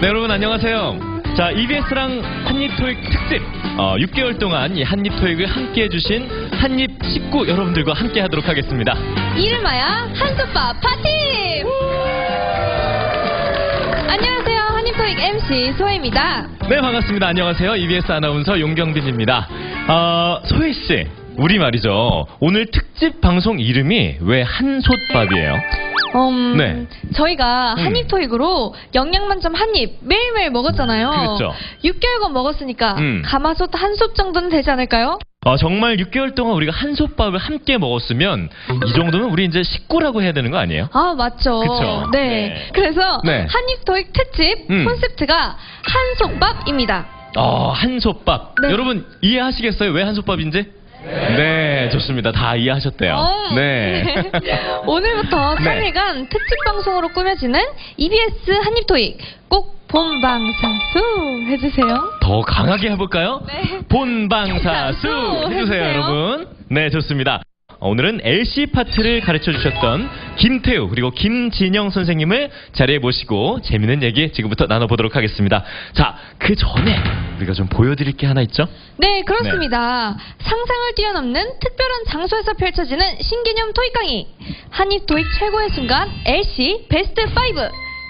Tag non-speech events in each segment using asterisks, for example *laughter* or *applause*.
네, 여러분 안녕하세요. 자, EBS랑 한입토익 특집. 어, 6개월 동안 이 한입토익을 함께 해주신 한입 식구 여러분들과 함께 하도록 하겠습니다. 이름하여 한솥밥 파티! 안녕하세요. 한입토익 MC 소혜입니다. 네, 반갑습니다. 안녕하세요. EBS 아나운서 용경빈입니다. 어, 소혜씨, 우리 말이죠. 오늘 특집 방송 이름이 왜 한솥밥이에요? 음, 네. 저희가 음. 한입 토익으로 영양 만점 한입 매일매일 먹었잖아요. 그랬죠. 6개월간 먹었으니까 음. 가마솥 한 솥 정도는 되지 않을까요? 어, 정말 6개월 동안 우리가 한솥밥을 함께 먹었으면 이 정도면 우리 이제 식구라고 해야 되는 거 아니에요? 아 맞죠. 그쵸. 네. 네. 그래서 네. 한입 토익 특집 음. 콘셉트가 한솥밥입니다. 어, 한솥밥. 네. 여러분 이해하시겠어요? 왜 한솥밥인지? 네, 좋습니다. 다 이해하셨대요. 어, 네. *laughs* 오늘부터 네. 3일간 특집 방송으로 꾸며지는 EBS 한입토익 꼭 본방사수 해주세요. 더 강하게 해볼까요? 네. 본방사수 *laughs* 사수 해주세요, 해주세요. 여러분. 네, 좋습니다. 오늘은 LC 파트를 가르쳐 주셨던 김태우 그리고 김진영 선생님을 자리에 모시고 재밌는 얘기 지금부터 나눠보도록 하겠습니다. 자, 그 전에 우리가 좀 보여드릴 게 하나 있죠? 네, 그렇습니다. 상상을 뛰어넘는 특별한 장소에서 펼쳐지는 신개념 토익 강의. 한입 토익 최고의 순간 LC 베스트 5.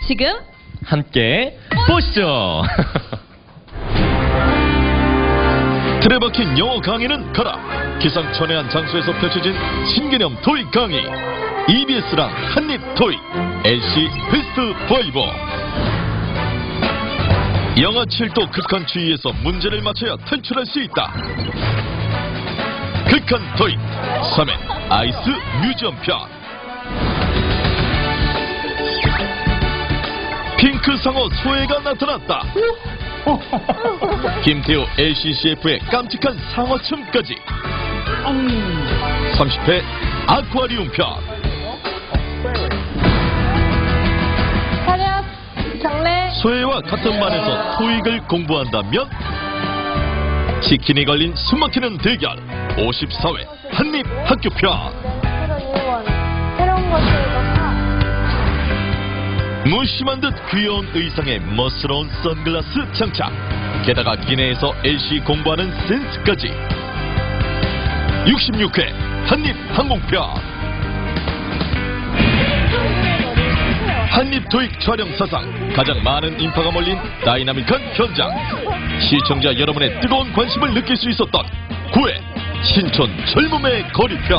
지금 함께 보시죠. *laughs* 틀에 박힌 영어 강의는 가라. 기상천외한 장소에서 펼쳐진 신개념 토익 강의. EBS랑 한입 토익. LC 베스트 5 영하 7도 극한 추위에서 문제를 맞춰야 탈출할 수 있다. 극한 토익. 3회 아이스 뮤지엄 편 핑크 상어 소혜가 나타났다 *laughs* 김태호 LCCF의 깜찍한 상어춤까지. 30회 아쿠아리움 편. 정례. 소혜와 같은 반에서 토익을 공부한다면 치킨이 걸린 숨막히는 대결. 54회 한입 학교 편. 새로운 것들과 무심한 듯 귀여운 의상에 멋스러운 선글라스 장착. 게다가 기내에서 LC 공부하는 센스까지. 66회 한입 항공편. 한입 토익 촬영 사상. 가장 많은 인파가 몰린 다이나믹한 현장. 시청자 여러분의 뜨거운 관심을 느낄 수 있었던 9회 신촌 젊음의 거리편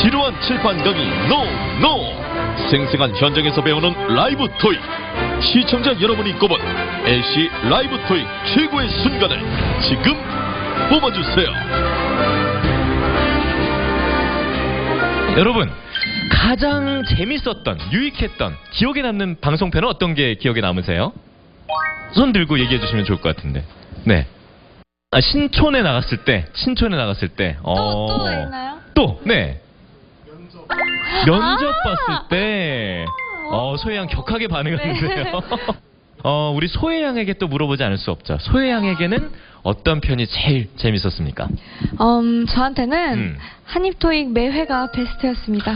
지루한 칠판 강의 NO NO 생생한 현장에서 배우는 라이브 토익. 시청자 여러분이 꼽은 LC 라이브 토익 최고의 순간을 지금 뽑아주세요. 여러분 가장 재밌었던 유익했던 기억에 남는 방송편은 어떤 게 기억에 남으세요? 손 들고 얘기해 주시면 좋을 것 같은데. 네. 아, 신촌에 나갔을 때 신촌에 나갔을 때 또, 어... 또 있나요? 또, 네 면접 아! 봤을 때 어, 소혜양 격하게 반응하는데요 네. *laughs* 어, 우리 소혜양에게 또 물어보지 않을 수 없죠 소혜양에게는 어떤 편이 제일 재밌었습니까? 음, 저한테는 음. 한입 토익 매회가 베스트였습니다.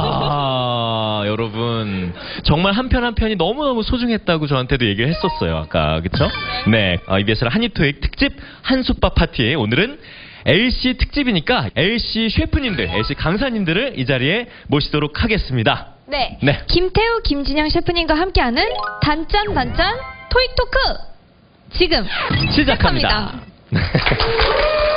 아, 여러분. 정말 한 편 한 편이 너무너무 소중했다고 저한테도 얘기를 했었어요. 아까. 그쵸? 네. 어, EBS를 한입토익 특집 한솥밥 파티. 오늘은 LC 특집이니까 LC 셰프님들, LC 강사님들을 이 자리에 모시도록 하겠습니다. 네. 네. 김태우, 김진영 셰프님과 함께하는 단짠 단짠 토익 토크 지금 시작합니다. *laughs*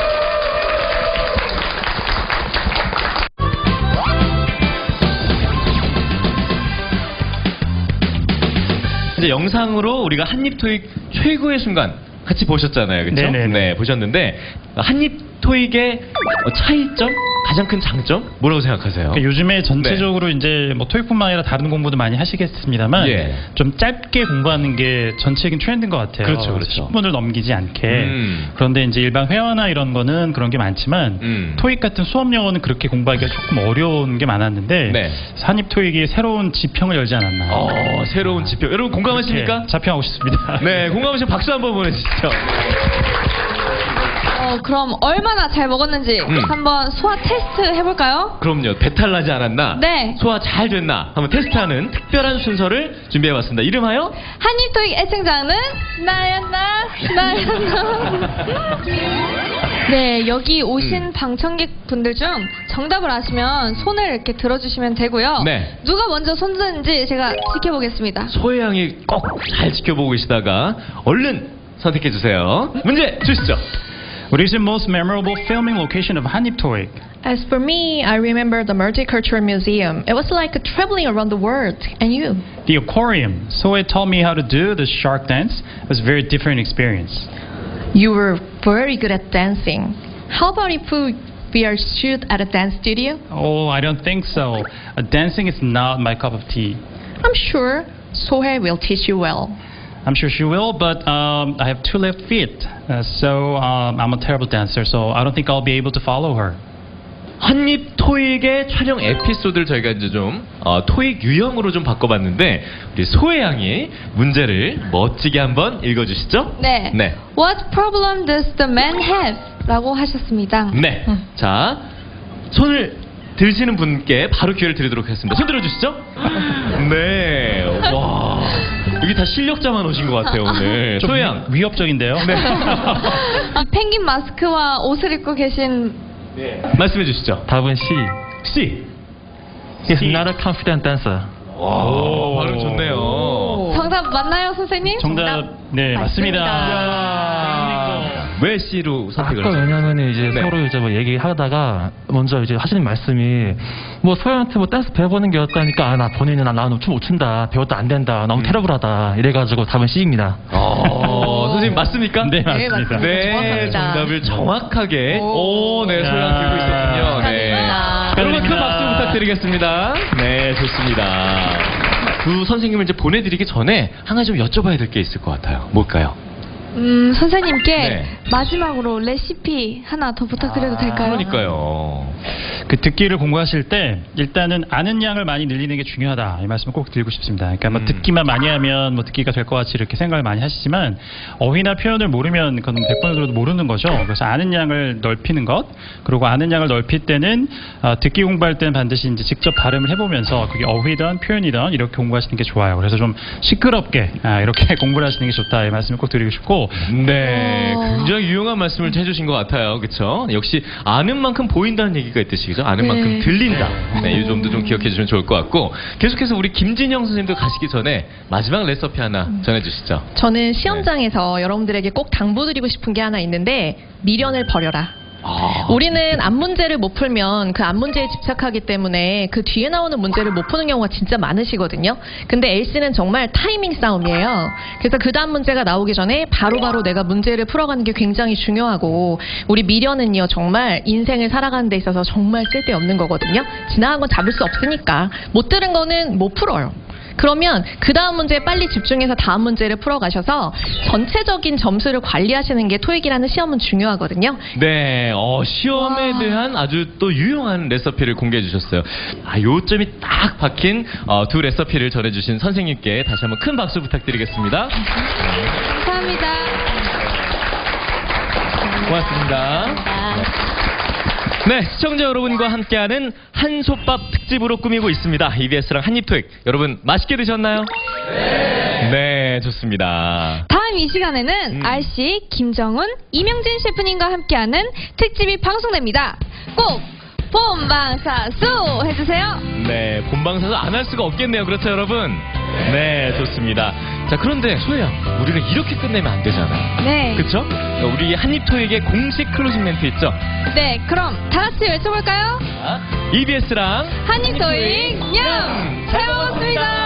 이제 영상으로 우리가 한입 토익 최고의 순간 같이 보셨잖아요. 그렇죠? 네, 보셨는데 한입 토익의 어, 차이점, 가장 큰 장점 뭐라고 생각하세요? 그러니까 요즘에 전체적으로 이제 뭐 토익뿐만 아니라 다른 공부도 많이 하시겠습니다만 예. 좀 짧게 공부하는 게 전체적인 트렌드인 것 같아요. 그렇죠, 그렇죠. 10분을 넘기지 않게. 음. 그런데 이제 일반 회화나 이런 거는 그런 게 많지만 음. 토익 같은 수업 영어는 그렇게 공부하기가 조금 어려운 게 많았는데 네. 산입 토익이 새로운 지평을 열지 않았나. 어, 새로운 지표. 여러분 공감하십니까? 자평하고 싶습니다. 네, 공감하시면 박수 한번 보내주시죠. 어, 그럼 얼마나 잘 먹었는지 음. 한번 소화 테스트 해볼까요? 그럼요. 배탈 나지 않았나? 네. 소화 잘 됐나? 한번 테스트하는 특별한 순서를 준비해봤습니다. 이름하여 한입 토익 애청자는 나야 나 나야 나. 네 여기 오신 음. 방청객 분들 중 정답을 아시면 손을 이렇게 들어주시면 되고요. 네. 누가 먼저 손 드는지 제가 지켜보겠습니다. 소혜양이 꼭 잘 지켜보고 계시다가 얼른 선택해주세요. 문제 주시죠. What is the most memorable filming location of Haniptoik? As for me, I remember the Multicultural Museum. It was like traveling around the world. And you? The aquarium. So it taught me how to do the shark dance. It was a very different experience. You were very good at dancing. How about if we are shoot at a dance studio? Oh, I don't think so. Uh, dancing is not my cup of tea. I'm sure Sohe will teach you well. I'm sure she will, but um, I have two left feet, uh, so um, I'm a terrible dancer, so I don't think I'll be able to follow her. 한입 토익의 촬영 에피소드를 저희가 이제 좀 어, 토익 유형으로 좀 바꿔봤는데 우리 소혜양이 문제를 멋지게 한번 읽어주시죠. 네. 네. What problem does the man have? 라고 하셨습니다. 네. 자, 손을 들시는 분께 바로 기회를 드리도록 하겠습니다. 손 들어주시죠. 네. 와. 여기 다 실력자만 오신 것 같아요, 오늘. *laughs* 좀 소혜양. 위, 위협적인데요? 네. *laughs* 아, 펭귄 마스크와 옷을 입고 계신 말씀해 주시죠. 답은 C. C. He's not a confident dancer. 와, 발음 좋네요. 정답 맞나요, 선생님? 정답, 네, 맞습니다. 야. 왜 C로 선택을 아까 하셨어요? 왜냐면 이제 네. 서로 이제 뭐 얘기하다가 먼저 이제 하시는 말씀이 뭐 소연한테 뭐 댄스 배워보는 게 어떠니까 아, 나 본인은 나 나는 춤못 춘다 배웠다 안 된다 너무 테러블하다 이래가지고 답은 C입니다. 어, 선생님 맞습니까? 네, 맞습니다. 맞습니다. 네, 정확합니다. 정답을 정확하게 오, 네, 소양 들고 있었군요. 네. 여러분 큰 박수 부탁드리겠습니다. 네, 좋습니다. 두 선생님을 이제 보내드리기 전에 한 가지 좀 여쭤봐야 될 게 있을 것 같아요. 뭘까요? 음, 선생님께 네. 마지막으로 레시피 하나 더 부탁드려도 될까요? 그러니까요. 그 듣기를 공부하실 때 일단은 아는 양을 많이 늘리는 게 중요하다 이 말씀을 꼭 드리고 싶습니다. 그러니까 뭐 음. 듣기만 많이 하면 뭐 듣기가 될 것 같이 이렇게 생각을 많이 하시지만 어휘나 표현을 모르면 그건 100번을 들어도 모르는 거죠. 그래서 아는 양을 넓히는 것 그리고 아는 양을 넓힐 때는 어, 듣기 공부할 때는 반드시 이제 직접 발음을 해보면서 그게 어휘든 표현이든 이렇게 공부하시는 게 좋아요. 그래서 좀 시끄럽게 아, 이렇게 *laughs* 공부를 하시는 게 좋다 이 말씀을 꼭 드리고 싶고 네, 어. 굉장히 유용한 말씀을 해주신 것 같아요. 그렇죠? 역시 아는 만큼 보인다는 얘기가 있듯이 그죠? 아는 네. 만큼 들린다. 네, 이 점도 좀 기억해 주시면 좋을 것 같고 계속해서 우리 김진영 선생님도 가시기 전에 마지막 레시피 하나 전해주시죠. 저는 시험장에서 여러분들에게 꼭 당부드리고 싶은 게 하나 있는데 미련을 버려라. 아, 우리는 앞 문제를 못 풀면 그 앞 문제에 집착하기 때문에 그 뒤에 나오는 문제를 못 푸는 경우가 진짜 많으시거든요. 근데 L씨는 정말 타이밍 싸움이에요. 그래서 그 다음 문제가 나오기 전에 바로 바로 내가 문제를 풀어가는 게 굉장히 중요하고 우리 미련은요 정말 인생을 살아가는 데 있어서 정말 쓸데없는 거거든요. 지나간 건 잡을 수 없으니까 못 들은 거는 못 풀어요. 그러면 그 다음 문제에 빨리 집중해서 다음 문제를 풀어가셔서 전체적인 점수를 관리하시는 게 토익이라는 시험은 중요하거든요. 네, 어, 시험에 와. 대한 아주 또 유용한 레시피를 공개해 주셨어요. 아, 요점이 딱 박힌 어, 두 레시피를 전해주신 선생님께 다시 한번 큰 박수 부탁드리겠습니다. 감사합니다. 고맙습니다. 네, 시청자 여러분과 함께하는 한솥밥 특집으로 꾸미고 있습니다. EBS랑 한입토익. 여러분 맛있게 드셨나요? 네. 좋습니다. 다음 이 시간에는 음. RC 김정훈, 이명진 셰프님과 함께하는 특집이 방송됩니다. 꼭 본방사수 해주세요. 네, 본방사수 안 할 수가 없겠네요. 그렇죠, 여러분? 네, 좋습니다. 자, 그런데 소혜양, 우리는 이렇게 끝내면 안 되잖아요. 네. 그쵸? 우리 한입토익의 공식 클로징 멘트 있죠? 네, 그럼 다 같이 외쳐볼까요? EBS랑 한입토익 냥! 잘 먹었습니다.